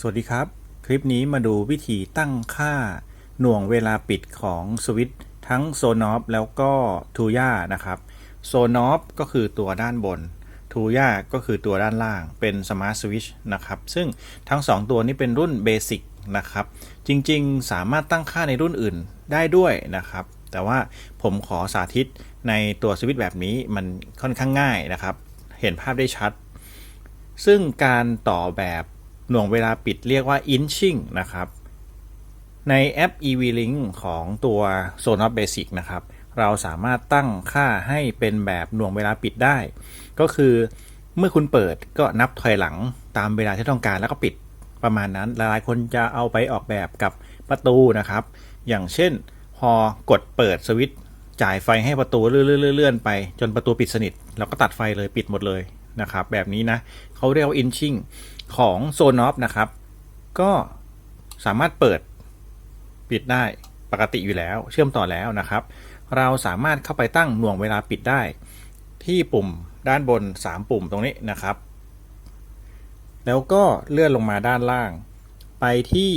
สวัสดีครับ คลิปนี้มาดูวิธีตั้งค่าหน่วงเวลาปิดของสวิตช์ทั้งโซนอฟแล้วก็ทูย่านะครับโซนอฟก็คือตัวด้านบนทูย่าก็คือตัวด้านล่างเป็นสมาร์ทสวิตช์นะครับ ซึ่งทั้ง 2 ตัวนี้เป็นรุ่นเบสิกนะครับ จริงๆ สามารถตั้งค่าในรุ่นอื่นได้ด้วยนะครับ แต่ว่าผมขอสาธิตในตัวสวิตช์แบบนี้มันค่อนข้างง่ายนะครับ เห็นภาพได้ชัด ซึ่งการต่อแบบ หน่วงเวลาปิดเรียกว่า inching นะครับ ในแอป EV-Link ของตัว Sonos Basic นะครับ เราสามารถตั้งค่าให้เป็นแบบหน่วงเวลาปิดได้ ก็คือเมื่อคุณเปิดก็นับถอยหลังตามเวลาที่ต้องการแล้วก็ปิดประมาณนั้น หลายๆคนจะเอาไปออกแบบกับประตูนะครับ อย่างเช่น พอกดเปิดสวิตช์จ่ายไฟให้ประตูเลื่อนๆไป จนประตูปิดสนิท แล้วก็ตัดไฟเลยปิดหมดเลยนะครับ แบบนี้นะเขาเรียกว่า inching ของโซนอฟนะครับ ก็สามารถเปิดปิดได้ปกติอยู่แล้ว เชื่อมต่อแล้วนะครับ เราสามารถเข้าไปตั้งหน่วงเวลาปิดได้ ที่ปุ่มด้านบน 3 ปุ่มตรงนี้นะครับ แล้วก็เลื่อนลงมาด้านล่าง ไปที่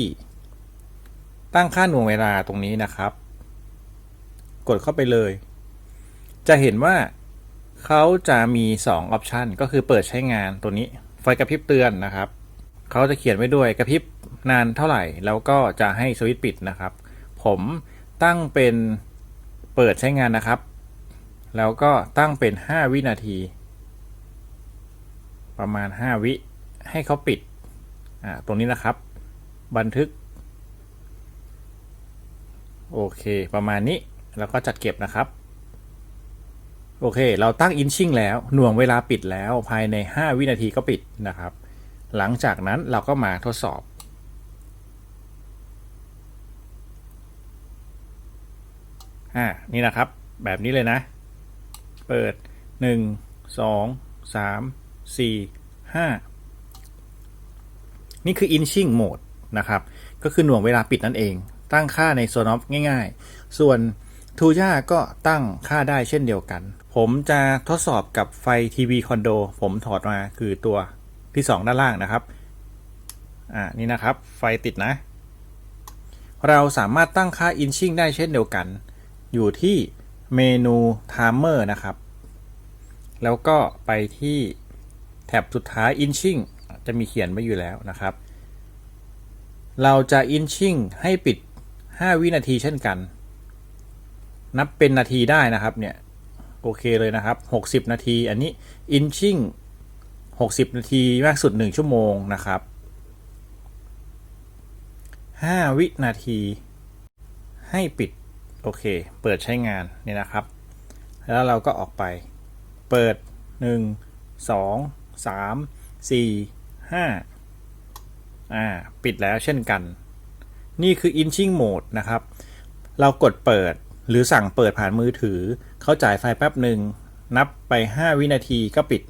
ตั้งค่าหน่วงเวลาตรงนี้นะครับ กดเข้าไปเลย จะเห็นว่าเขาจะมี 2 ออปชันก็คือเปิดใช้งานตัวนี้ ไฟกระพริบเตือนนะครับเขาจะเขียนไว้ด้วยกระพริบนานเท่าไหร่ แล้วก็จะให้สวิตช์ปิดนะครับ ผมตั้งเป็นเปิดใช้งานนะครับ แล้วก็ตั้งเป็น 5 วินาที ประมาณ 5 วิให้เขาปิดอ่าตรงนี้นะครับ บันทึก โอเค ประมาณนี้แล้วก็จัดเก็บนะครับ โอเค เราตั้งอินชิ่งแล้วหน่วงเวลาปิดแล้วภายใน 5 วินาทีก็ปิดนะครับ หลังจากนั้นเราก็มาทดสอบ อ่า นี่นะครับ แบบนี้เลยนะ เปิด 1 2 3 4 5 นี่คือ inching mode นะครับ ก็คือหน่วงเวลาปิดนั่นเอง ตั้งค่าใน s o n o f ง่าย ๆ ส่วนทูย่าก็ตั้งค่าได้เช่นเดียวกัน ผมจะทดสอบกับไฟทีวีคอนโดผมถอดมาคือตัวที่ 2 ด้านล่างนะครับ อ่า นี่นะครับ ไฟติดนะ เราสามารถตั้งค่า inching ได้เช่นเดียวกัน อยู่ที่เมนู timer นะครับ แล้วก็ไปที่แท็บสุดท้าย inching จะมีเขียนไว้อยู่แล้วนะครับ เราจะ inching ให้ปิด 5 วินาทีเช่นกัน นับเป็นนาทีได้นะครับเนี่ย โอเคเลยนะครับ 60 นาที อันนี้ inching 60 นาทีมากสุด 1 ชั่วโมงนะครับ 5 วินาที ให้ปิด โอเค เปิดใช้งานนี่นะครับ แล้วเราก็ออกไป เปิด 1 2 3 4 5อ่า ปิดแล้วเช่นกัน นี่คือ inching mode นะครับ เรากดเปิด หรือสั่งเปิดผ่านมือถือ เขาจ่ายไฟแป๊บหนึ่ง นับไป 5 วินาทีก็ปิด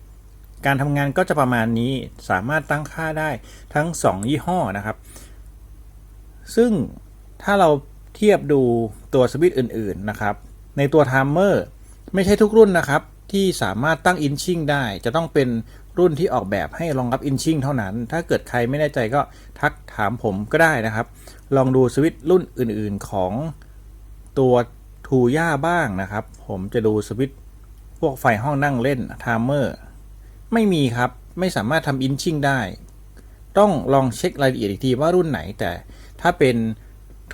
การทำงานก็จะประมาณนี้สามารถตั้งค่าได้ทั้ง 2 ยี่ห้อนะครับ ซึ่งถ้าเราเทียบดูตัวสวิตช์อื่น ๆ นะครับ ในตัวไทม์เมอร์ไม่ใช่ทุกรุ่นนะครับ ที่สามารถตั้งอินชิ่งได้ จะต้องเป็นรุ่นที่ออกแบบให้รองรับอินชิ่งเท่านั้น ถ้าเกิดใครไม่แน่ใจก็ทักถามผมก็ได้นะครับ ลองดูสวิตช์รุ่นอื่น ๆ ของตัว ทูย่าบ้างนะครับ ผมจะดูสวิตช์พวกไฟห้องนั่งเล่นไทม์เมอร์ไม่มีครับ ไม่สามารถทำอินชิ่งได้ ต้องลองเช็ครายละเอียดอีกทีว่ารุ่นไหน แต่ถ้าเป็น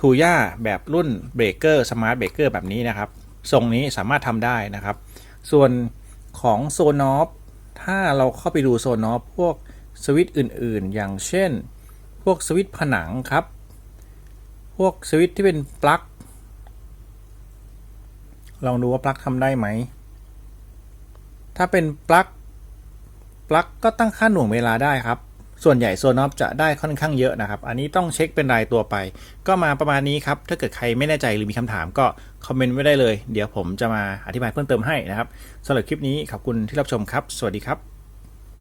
ทูย่าแบบรุ่นเบรกเกอร์สมาร์ทเบรกเกอร์แบบนี้นะครับ ทรงนี้สามารถทำได้นะครับ ส่วนของโซนอฟถ้าเราเข้าไปดูโซนอฟพวกสวิตช์อื่นๆ อย่างเช่น พวกสวิตช์ผนังครับ พวกสวิตช์ที่เป็นปลั๊ก ลองดูว่าปลั๊กทำได้ไหม ถ้าเป็นปลั๊กปลั๊กก็ตั้งค่าหน่วงเวลาได้ครับ ส่วนใหญ่โซนอฟจะได้ค่อนข้างเยอะนะครับ อันนี้ต้องเช็คเป็นรายตัวไป ก็มาประมาณนี้ครับ ถ้าเกิดใครไม่แน่ใจหรือมีคำถามก็คอมเมนต์ไว้ได้เลย เดี๋ยวผมจะมาอธิบายเพิ่มเติมให้นะครับสำหรับคลิปนี้ขอบคุณที่รับชมครับ สวัสดีครับ